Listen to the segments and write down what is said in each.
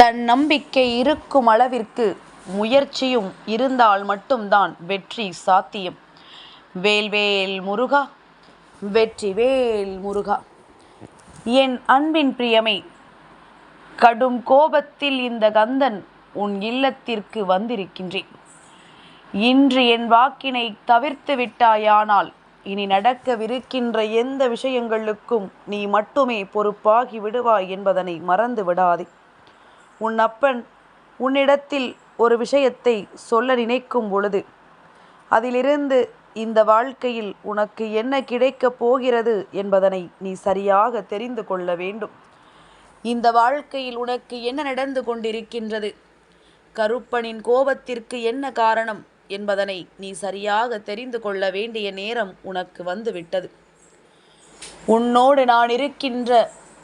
தன் நம்பிக்கை இருக்கும் அளவிற்கு முயற்சியும் இருந்தால் மட்டும்தான் வெற்றி சாத்தியம். வேல்வேல் முருகா வெற்றி வேல் முருகா. என் அன்பின் பிரியமே கடும் கோபத்தில் இந்த கந்தன் உன் இல்லத்திற்கு வந்திருக்கின்றேன். இன்று என் வாக்கினை தவிர்த்து விட்டாயானால் இனி நடக்கவிருக்கின்ற எந்த விஷயங்களுக்கும் நீ மட்டுமே பொறுப்பாகி விடுவாய் என்பதனை மறந்து விடாதே. உன் அப்பன் உன்னிடத்தில் ஒரு விஷயத்தை சொல்ல நினைக்கும் பொழுது அதிலிருந்து இந்த வாழ்க்கையில் உனக்கு என்ன கிடைக்கப் போகிறது என்பதனை நீ சரியாக தெரிந்து கொள்ள வேண்டும். இந்த வாழ்க்கையில் உனக்கு என்ன நடந்து கொண்டிருக்கின்றது? கருப்பனின் கோபத்திற்கு என்ன காரணம் என்பதனை நீ சரியாக தெரிந்து கொள்ள வேண்டிய நேரம் உனக்கு வந்துவிட்டது. உன்னோடு நான் இருக்கின்ற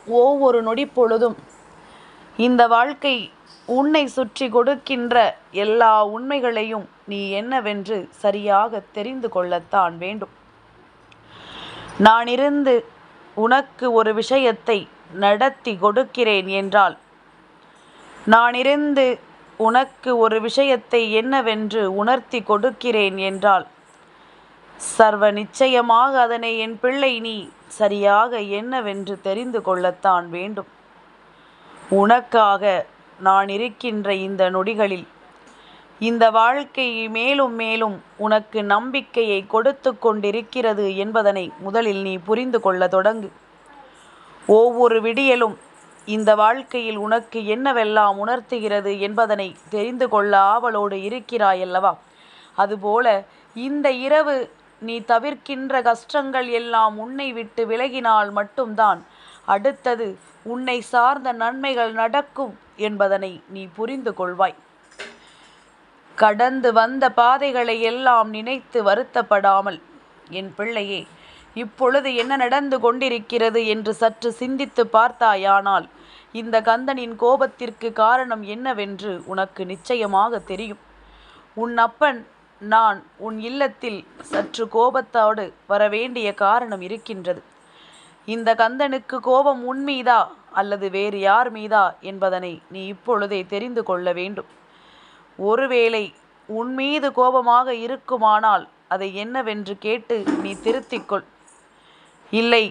ஒவ்வொரு நொடி பொழுதும் இந்த வாழ்க்கை உன்னை சுற்றி கொடுக்கின்ற எல்லா உண்மைகளையும் நீ என்னவென்று சரியாக தெரிந்து கொள்ளத்தான் வேண்டும். நான் இருந்து உனக்கு ஒரு விஷயத்தை நடத்தி கொடுக்கிறேன் என்றால் நான் இருந்து உனக்கு ஒரு விஷயத்தை என்னவென்று உணர்த்தி கொடுக்கிறேன் என்றால் சர்வ நிச்சயமாக அதனை என் பிள்ளை நீ சரியாக என்னவென்று தெரிந்து கொள்ளத்தான் வேண்டும். உனக்காக நான் இருக்கின்ற இந்த நொடிகளில் இந்த வாழ்க்கை மேலும் மேலும் உனக்கு நம்பிக்கையை கொடுத்து கொண்டிருக்கிறது என்பதனை முதலில் நீ புரிந்து கொள்ள தொடங்கு. ஒவ்வொரு விடியலும் இந்த வாழ்க்கையில் உனக்கு என்னவெல்லாம் உணர்த்துகிறது என்பதனை தெரிந்து கொள்ள ஆவலோடு இருக்கிறாயல்லவா? அதுபோல இந்த இரவு நீ தவிர்க்கின்ற கஷ்டங்கள் எல்லாம் உன்னை விட்டு விலகினால் மட்டும்தான் அடுத்தது உன்னை சார்ந்த நன்மைகள் நடக்கும் என்பதனை நீ புரிந்து கொள்வாய். கடந்து வந்த பாதைகளை எல்லாம் நினைத்து வருத்தப்படாமல் என் பிள்ளையே இப்பொழுது என்ன நடந்து கொண்டிருக்கிறது என்று சற்று சிந்தித்து பார்த்தாயானால் இந்த கந்தனின் கோபத்திற்கு காரணம் என்னவென்று உனக்கு நிச்சயமாக தெரியும். உன் அப்பன் நான் உன் இல்லத்தில் சற்று கோபத்தோடு வரவேண்டிய காரணம் இருக்கின்றது. இந்த கந்தனுக்கு கோபம் உன்மீதா அல்லது வேறு யார் மீதா என்பதனை நீ இப்பொழுதே தெரிந்து கொள்ள வேண்டும். ஒருவேளை உன் மீது கோபமாக இருக்குமானால் அதை என்னவென்று கேட்டு நீ திருத்திக்கொள் இல்லை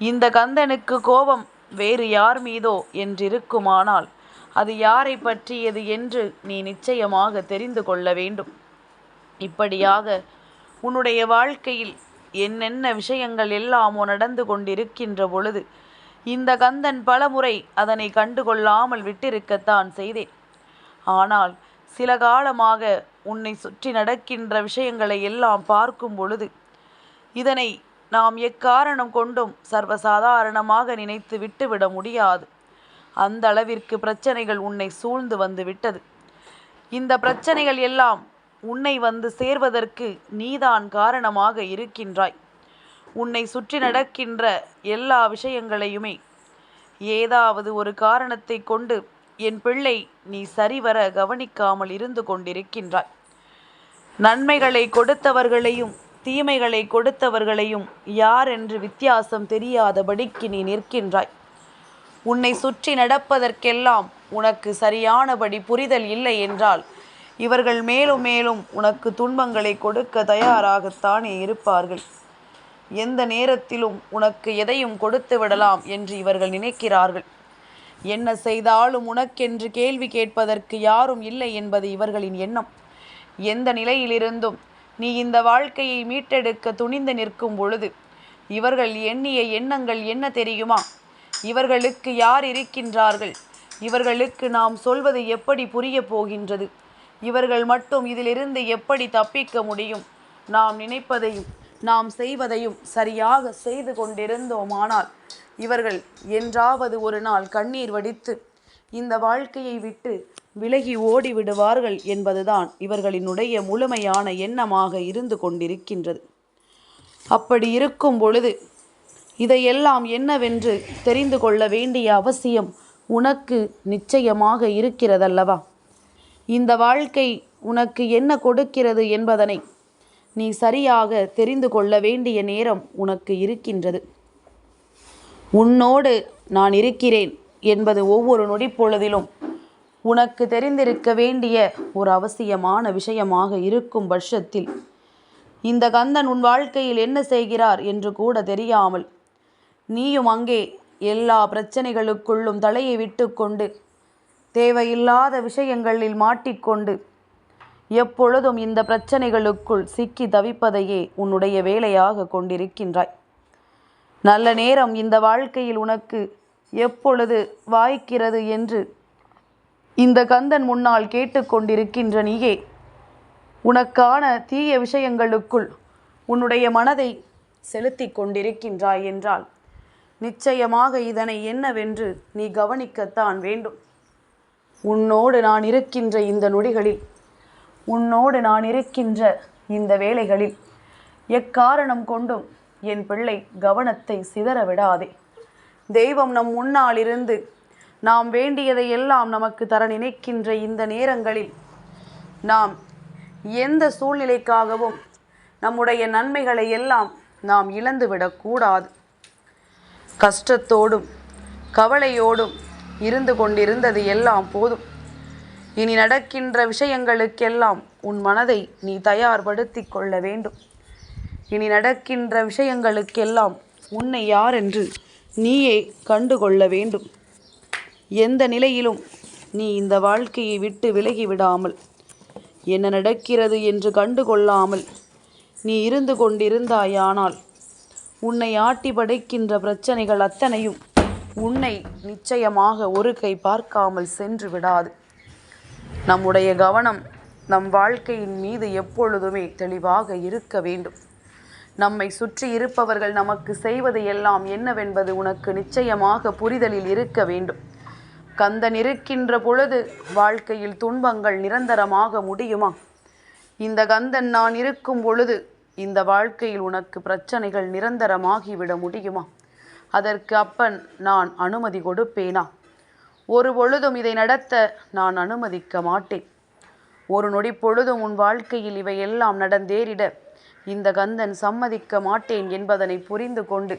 இந்த கந்தனுக்கு கோபம் வேறு யார் மீதோ என்றிருக்குமானால் அது யாரை பற்றியது என்று நீ நிச்சயமாக தெரிந்து கொள்ள வேண்டும். இப்படியாக உன்னுடைய வாழ்க்கையில் என்னென்ன விஷயங்கள் எல்லாமோ நடந்து கொண்டிருக்கின்ற பொழுது இந்த கந்தன் பலமுறை அதனை கண்டுகொள்ளாமல் விட்டிருக்கத்தான் செய்தேன். ஆனால் சில காலமாக உன்னை சுற்றி நடக்கின்ற விஷயங்களை எல்லாம் பார்க்கும் பொழுது இதனை நாம் எக்காரணம் கொண்டும் சர்வசாதாரணமாக நினைத்து விட்டுவிட முடியாது. அந்த அளவிற்கு பிரச்சனைகள் உன்னை சூழ்ந்து வந்து விட்டது. இந்த பிரச்சனைகள் எல்லாம் உன்னை வந்து சேர்வதற்கு நீதான் காரணமாக இருக்கின்றாய். உன்னை சுற்றி நடக்கின்ற எல்லா விஷயங்களையுமே ஏதாவது ஒரு காரணத்தை கொண்டு என் பிள்ளை நீ சரிவர கவனிக்காமல் இருந்து கொண்டிருக்கின்றாய். நன்மைகளை கொடுத்தவர்களையும் தீமைகளை கொடுத்தவர்களையும் யார் என்று வித்தியாசம் தெரியாதபடிக்கு நீ நிற்கின்றாய். உன்னை சுற்றி நடப்பதற்கெல்லாம் உனக்கு சரியானபடி புரிதல் இல்லை என்றால் இவர்கள் மேலும் மேலும் உனக்கு துன்பங்களை கொடுக்க தயாராகத்தானே இருப்பார்கள். எந்த நேரத்திலும் உனக்கு எதையும் கொடுத்து விடலாம் என்று இவர்கள் நினைக்கிறார்கள். என்ன செய்தாலும் உனக்கென்று கேள்வி கேட்பதற்கு யாரும் இல்லை என்பது இவர்களின் எண்ணம். எந்த நிலையிலிருந்தும் நீ இந்த வாழ்க்கையை மீட்டெடுக்க துணிந்து நிற்கும் பொழுது இவர்கள் எண்ணிய எண்ணங்கள் என்ன தெரியுமா? இவர்களுக்கு யார் இருக்கின்றார்கள்? இவர்களுக்கு நாம் சொல்வது எப்படி புரிய போகின்றது? இவர்கள் மட்டும் இதிலிருந்து எப்படி தப்பிக்க முடியும்? நாம் நினைப்பதையும் நாம் செய்வதையும் சரியாக செய்து கொண்டிருந்தோமானால் இவர்கள் என்றாவது ஒரு நாள் கண்ணீர் வடித்து இந்த வாழ்க்கையை விட்டு விலகி ஓடிவிடுவார்கள் என்பதுதான் இவர்களினுடைய முழுமையான எண்ணமாக இருந்து கொண்டிருக்கின்றது. அப்படி இருக்கும் பொழுது இதையெல்லாம் என்னவென்று தெரிந்து கொள்ள வேண்டிய அவசியம் உனக்கு நிச்சயமாக இருக்கிறதல்லவா? இந்த வாழ்க்கை உனக்கு என்ன கொடுக்கிறது என்பதனை நீ சரியாக தெரிந்து கொள்ள வேண்டிய நேரம் உனக்கு இருக்கின்றது. உன்னோடு நான் இருக்கிறேன் என்பது ஒவ்வொரு நொடிப்பொழுதிலும் உனக்கு தெரிந்திருக்க வேண்டிய ஒரு அவசியமான விஷயமாக இருக்கும் பட்சத்தில் இந்த கந்தன் உன் வாழ்க்கையில் என்ன செய்கிறார் என்று கூட தெரியாமல் நீயும் அங்கே எல்லா பிரச்சனைகளுக்குள்ளும் தலையை விட்டுக்கொண்டு தேவையில்லாத விஷயங்களில் மாட்டிக்கொண்டு எப்பொழுதும் இந்த பிரச்சனைகளுக்குள் சிக்கி தவிப்பதையே உன்னுடைய வேலையாக கொண்டிருக்கின்றாய். நல்ல நேரம் இந்த வாழ்க்கையில் உனக்கு எப்பொழுது வாய்க்கிறது என்று இந்த கந்தன் முன்னால் கேட்டுக்கொண்டிருக்கின்ற நீயே உனக்கான தீய விஷயங்களுக்குள் உன்னுடைய மனதை செலுத்தி கொண்டிருக்கின்றாய் என்றால் நிச்சயமாக இதனை என்னவென்று நீ கவனிக்கத்தான் வேண்டும். உன்னோடு நான் இருக்கின்ற இந்த நொடிகளில் உன்னோடு நான் இருக்கின்ற இந்த வேலைகளில் எக்காரணம் கொண்டும் என் பிள்ளை கவனத்தை சிதற விடாதே. தெய்வம் நம் முன்னால் இருந்து நாம் வேண்டியதை எல்லாம் நமக்கு தர நினைக்கின்ற இந்த நேரங்களில் நாம் எந்த சூழ்நிலைக்காகவும் நம்முடைய நன்மைகளை எல்லாம் நாம் இழந்துவிடக்கூடாது. கஷ்டத்தோடும் கவலையோடும் இருந்து கொண்டிருந்தது எல்லாம் போதும். இனி நடக்கின்ற விஷயங்களுக்கெல்லாம் உன் மனதை நீ தயார்படுத்தி கொள்ள வேண்டும். இனி நடக்கின்ற விஷயங்களுக்கெல்லாம் உன்னை யார் என்று நீயே கண்டுகொள்ள வேண்டும். எந்த நிலையிலும் நீ இந்த வாழ்க்கையை விட்டு விலகி விடாமல் என்ன நடக்கிறது என்று கண்டுகொள்ளாமல் நீ இருந்து கொண்டிருந்தாயானால் உன்னை ஆட்டி படைக்கின்ற பிரச்சனைகள் அத்தனையும் உன்னை நிச்சயமாக ஒரு கை பார்க்காமல் சென்று விடாது. நம்முடைய கவனம் நம் வாழ்க்கையின் மீது எப்பொழுதுமே தெளிவாக இருக்க வேண்டும். நம்மை சுற்றி இருப்பவர்கள் நமக்கு செய்வது எல்லாம் என்னவென்பது உனக்கு நிச்சயமாக புரிதலில் இருக்க வேண்டும். கந்தன் இருக்கின்ற பொழுது வாழ்க்கையில் துன்பங்கள் நிரந்தரமாக முடியுமா? இந்த கந்தன் நான் இருக்கும் பொழுது இந்த வாழ்க்கையில் உனக்கு பிரச்சனைகள் நிரந்தரமாகிவிட முடியுமா? அதற்கு அப்பன் நான் அனுமதி கொடுப்பேனா? ஒரு பொழுதும் இதை நடத்த நான் அனுமதிக்க மாட்டேன். ஒரு நொடி பொழுதும் உன் வாழ்க்கையில் இவை எல்லாம் நடந்தேறிட இந்த கந்தன் சம்மதிக்க மாட்டேன் என்பதனை புரிந்து கொண்டு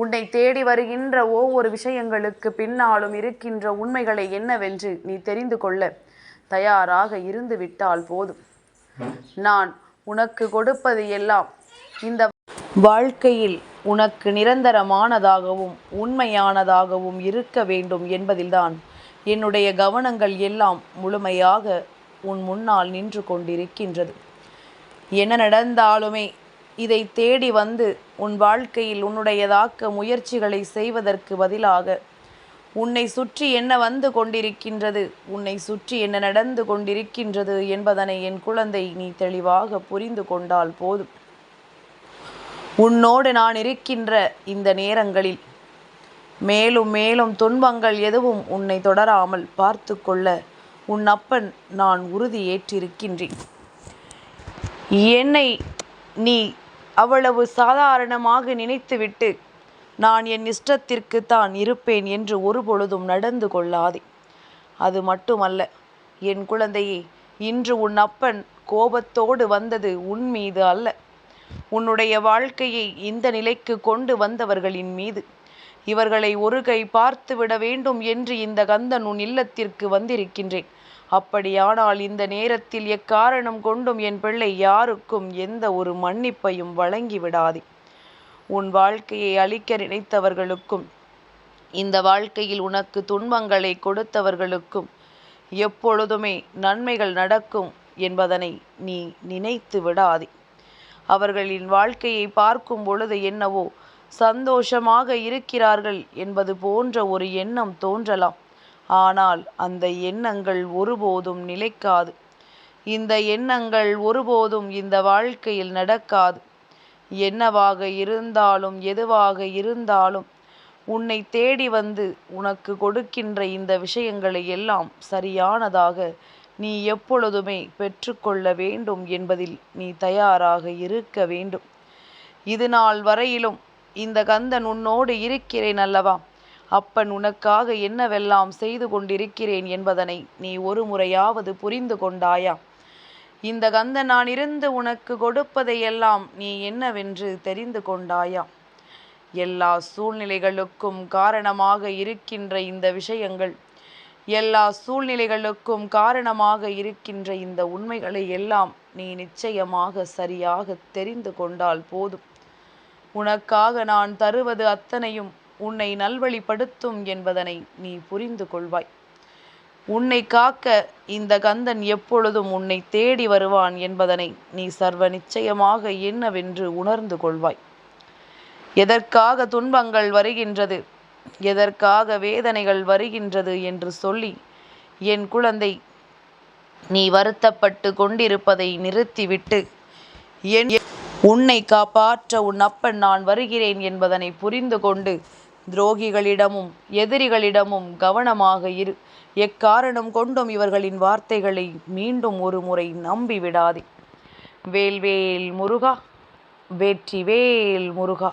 உன்னை தேடி வருகின்ற ஒவ்வொரு விஷயங்களுக்கு பின்னாலும் இருக்கின்ற உண்மைகளை என்னவென்று நீ தெரிந்து கொள்ள தயாராக இருந்து விட்டால் போதும். நான் உனக்கு கொடுப்பது எல்லாம் இந்த வாழ்க்கையில் உனக்கு நிரந்தரமானதாகவும் உண்மையானதாகவும் இருக்க வேண்டும் என்பதில்தான். என்னுடைய கவனங்கள் எல்லாம் முழுமையாக உன் முன்னால் நின்று கொண்டிருக்கின்றது. என்ன நடந்தாலுமே இதை தேடி வந்து உன் வாழ்க்கையில் உன்னுடையதாக்க முயற்சிகளை செய்வதற்கு பதிலாக உன்னை சுற்றி என்ன வந்து கொண்டிருக்கின்றது உன்னை சுற்றி என்ன நடந்து கொண்டிருக்கின்றது என்பதனை என் குழந்தை நீ தெளிவாக புரிந்து கொண்டால் போதும். உன்னோடு நான் இருக்கின்ற இந்த நேரங்களில் மேலும் மேலும் துன்பங்கள் எதுவும் உன்னை தொடராமல் பார்த்து கொள்ள உன் அப்பன் நான் உறுதி ஏற்றிருக்கின்றேன். என்னை நீ அவ்வளவு சாதாரணமாக நினைத்துவிட்டு நான் என் இஷ்டத்திற்கு தான் இருப்பேன் என்று ஒருபொழுதும் நடந்து கொள்ளாதே. அது மட்டுமல்ல என் குழந்தையே இன்று உன் அப்பன் கோபத்தோடு வந்தது உன் மீது அல்ல. உன்னுடைய வாழ்க்கையை இந்த நிலைக்கு கொண்டு வந்தவர்களின் மீது. இவர்களை ஒரு கை பார்த்து விட வேண்டும் என்று இந்த கந்தன் உன் இல்லத்திற்கு வந்திருக்கின்றேன். அப்படியானால் இந்த நேரத்தில் எக்காரணம் கொண்டும் என் பிள்ளை யாருக்கும் எந்த ஒரு மன்னிப்பையும் வழங்கி விடாதே. உன் வாழ்க்கையை அழிக்க நினைத்தவர்களுக்கும் இந்த வாழ்க்கையில் உனக்கு துன்பங்களை கொடுத்தவர்களுக்கும் எப்பொழுதுமே நன்மைகள் நடக்கும் என்பதனை நீ நினைத்து விடாதே. அவர்களின் வாழ்க்கையை பார்க்கும் பொழுது என்னவோ சந்தோஷமாக இருக்கிறார்கள் என்பது போன்ற ஒரு எண்ணம் தோன்றலாம். ஆனால் அந்த எண்ணங்கள் ஒருபோதும் நிலைக்காது. இந்த எண்ணங்கள் ஒருபோதும் இந்த வாழ்க்கையில் நடக்காது. என்னவாக இருந்தாலும் எதுவாக இருந்தாலும் உன்னை தேடி வந்து உனக்கு கொடுக்கின்ற இந்த விஷயங்களை எல்லாம் சரியானதாக நீ எப்பொழுதுமே பெற்றுக்கொள்ள வேண்டும் என்பதில் நீ தயாராக இருக்க வேண்டும். இது நாள் வரையிலும் இந்த கந்தன் உன்னோடு இருக்கிறேன் அல்லவா? அப்பன் உனக்காக என்னவெல்லாம் செய்து கொண்டிருக்கிறேன் என்பதனை நீ ஒரு முறையாவது புரிந்து கொண்டாயா? இந்த கந்தன் நான் இருந்து உனக்கு கொடுப்பதையெல்லாம் நீ என்னவென்று தெரிந்து கொண்டாயா? எல்லா சூழ்நிலைகளுக்கும் காரணமாக இருக்கின்ற இந்த விஷயங்கள் எல்லா சூழ்நிலைகளுக்கும் காரணமாக இருக்கின்ற இந்த உண்மைகளை எல்லாம் நீ நிச்சயமாக சரியாக தெரிந்து கொண்டால் போதும். உனக்காக நான் தருவது அத்தனையும் உன்னை நல்வழிப்படுத்தும் என்பதனை நீ புரிந்து கொள்வாய். உன்னை காக்க இந்த கந்தன் எப்பொழுதும் உன்னை தேடி வருவான் என்பதனை நீ சர்வ நிச்சயமாக என்னவென்று உணர்ந்து கொள்வாய். எதற்காக துன்பங்கள் வருகின்றது? எதற்காக வேதனைகள் வருகின்றது என்று சொல்லி என் குழந்தை நீ வருத்தப்பட்டு கொண்டிருப்பதை நிறுத்திவிட்டு என் உன்னை காப்பாற்ற உன் அப்பன் நான் வருகிறேன் என்பதனை புரிந்து கொண்டு துரோகிகளிடமும் எதிரிகளிடமும் கவனமாக இரு. எக்காரணம் கொண்டும் இவர்களின் வார்த்தைகளை மீண்டும் ஒரு முறை நம்பிவிடாதே வேல்வேல் முருகா வெற்றி வேல் முருகா.